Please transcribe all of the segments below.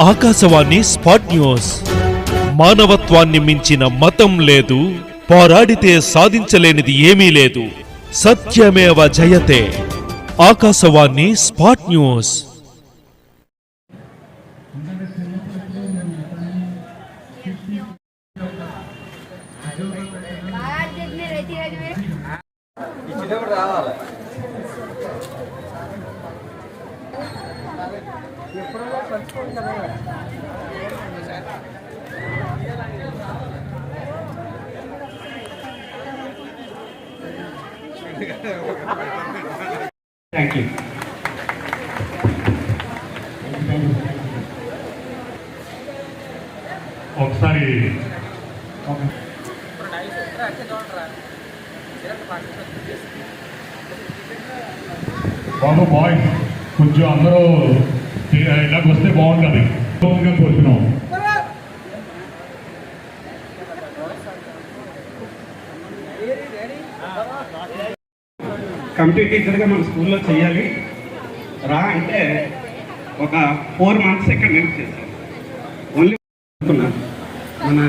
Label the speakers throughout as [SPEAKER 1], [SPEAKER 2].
[SPEAKER 1] Akashvani spot news. మానవత్వాన్ని మించిన మతం లేదు పోరాడితే సాధించలేనిది ఏమీ లేదు. సత్యమేవ జయతే. Akashvani spot news.
[SPEAKER 2] రావాలి
[SPEAKER 3] Thank you. ఒకసారి బాబు బాయ్ కొంచెం అందరూ ఇలాగ వస్తే బాగుంటుంది. గా కోరుతున్నాం
[SPEAKER 4] కమిటీ టీచర్గా మన స్కూల్లో చేయాలి. రా అంటే ఒక ఫోర్ మంత్స్ ఇక్కడ నేను చేశాను. ఓన్లీ మన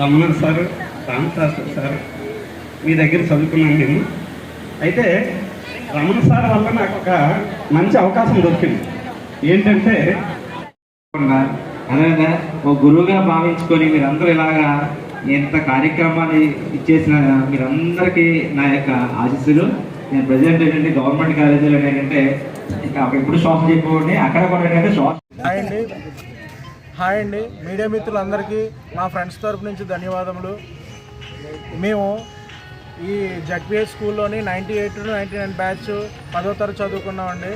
[SPEAKER 4] రమణ సార్ రామశాస్త్రి సార్ మీ దగ్గర చదువుకున్నాను నేను. అయితే రమణ సార్ వల్ల నాకు ఒక మంచి అవకాశం దొరికింది. ఏంటంటే
[SPEAKER 2] అదే ఒక గురువుగా భావించుకొని మీరందరూ ఇలాగా ఎంత కార్యక్రమాన్ని ఇచ్చేసిన మీరందరికీ నా యొక్క ఆశీస్సులు. నేను ప్రజెంట్ ఏంటంటే గవర్నమెంట్ కాలేజీలో ఏంటంటే ఇంకా ఎప్పుడు షాప్ చెప్పండి అక్కడ కూడా ఏంటంటే షాప్
[SPEAKER 5] హాయ్ అండి. హాయ్ అండి. మీడియా మిత్రులందరికీ మా ఫ్రెండ్స్ తరపు నుంచి ధన్యవాదములు. మేము ఈ జడ్పిహెచ్ స్కూల్లోని ninety eight to ninety nine batch పదో తరగతి చదువుకున్నామండి.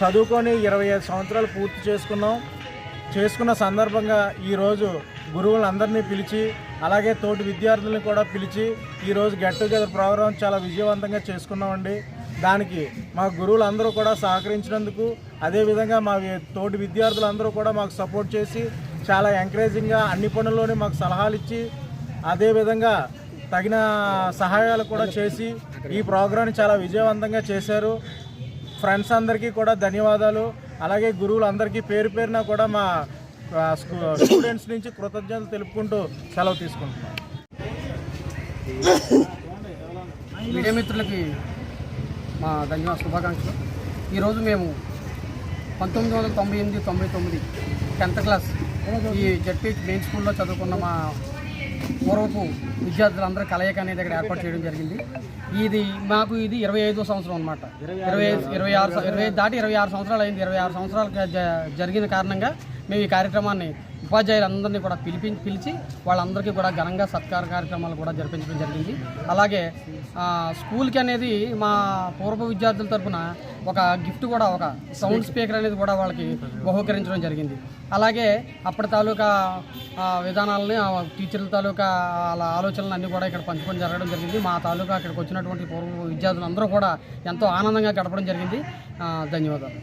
[SPEAKER 5] చదువుకొని ఇరవై ఐదు సంవత్సరాలు పూర్తి చేసుకున్నాం. చేసుకున్న సందర్భంగా ఈరోజు గురువులందరినీ పిలిచి అలాగే తోటి విద్యార్థులను కూడా పిలిచి ఈరోజు గెట్ టుగెదర్ ప్రోగ్రాం చాలా విజయవంతంగా చేసుకున్నామండి. దానికి మా గురువులందరూ కూడా సహకరించినందుకు అదేవిధంగా మా తోటి విద్యార్థులందరూ కూడా మాకు సపోర్ట్ చేసి చాలా ఎంకరేజింగ్గా అన్ని పనుల్లోనే మాకు సలహాలు ఇచ్చి అదేవిధంగా తగిన సహాయాలు కూడా చేసి ఈ ప్రోగ్రాన్ని చాలా విజయవంతంగా చేశారు. ఫ్రెండ్స్ అందరికీ కూడా ధన్యవాదాలు. అలాగే గురువులందరికీ పేరు పేరున కూడా మా స్కూ- స్టూడెంట్స్ నుంచి కృతజ్ఞతలు తెలుపుకుంటూ సెలవు తీసుకుంటున్నాం.
[SPEAKER 6] మీడియా మిత్రులకి మా ధన్యవాద శుభాకాంక్షలు. ఈరోజు మేము పంతొమ్మిది వందల తొంభై ఎనిమిది తొంభై తొమ్మిది టెన్త్ క్లాస్ ఈ జడ్పీ మెయిన్ స్కూల్లో చదువుకున్న మా పూర్వపు విద్యార్థులందరూ కలయిక అనేది ఇక్కడ ఏర్పాటు చేయడం జరిగింది. ఇది మాకు ఇది ఇరవై ఐదో సంవత్సరం అనమాట ఇరవై ఐదు ఇరవై ఆరు ఇరవై ఐదు దాటి ఇరవై ఆరు సంవత్సరాలు అయింది. ఇరవై ఆరు సంవత్సరాలు జరిగిన కారణంగా మేము ఈ కార్యక్రమాన్ని ఉపాధ్యాయులందరినీ కూడా పిలిపి పిలిచి వాళ్ళందరికీ కూడా ఘనంగా సత్కార కార్యక్రమాలు కూడా జరిపించడం జరిగింది. అలాగే స్కూల్కి అనేది మా పూర్వ విద్యార్థుల తరపున ఒక గిఫ్ట్ కూడా ఒక సౌండ్ స్పీకర్ అనేది కూడా వాళ్ళకి బహుకరించడం జరిగింది. అలాగే అప్పటి తాలూకా విధానాలని టీచర్ల తాలూకా వాళ్ళ ఆలోచనలు అన్నీ కూడా ఇక్కడ పంచుకొని జరగడం జరిగింది. మా తాలూకా ఇక్కడికి వచ్చినటువంటి పూర్వ విద్యార్థులందరూ కూడా ఎంతో ఆనందంగా గడపడం జరిగింది. ధన్యవాదాలు.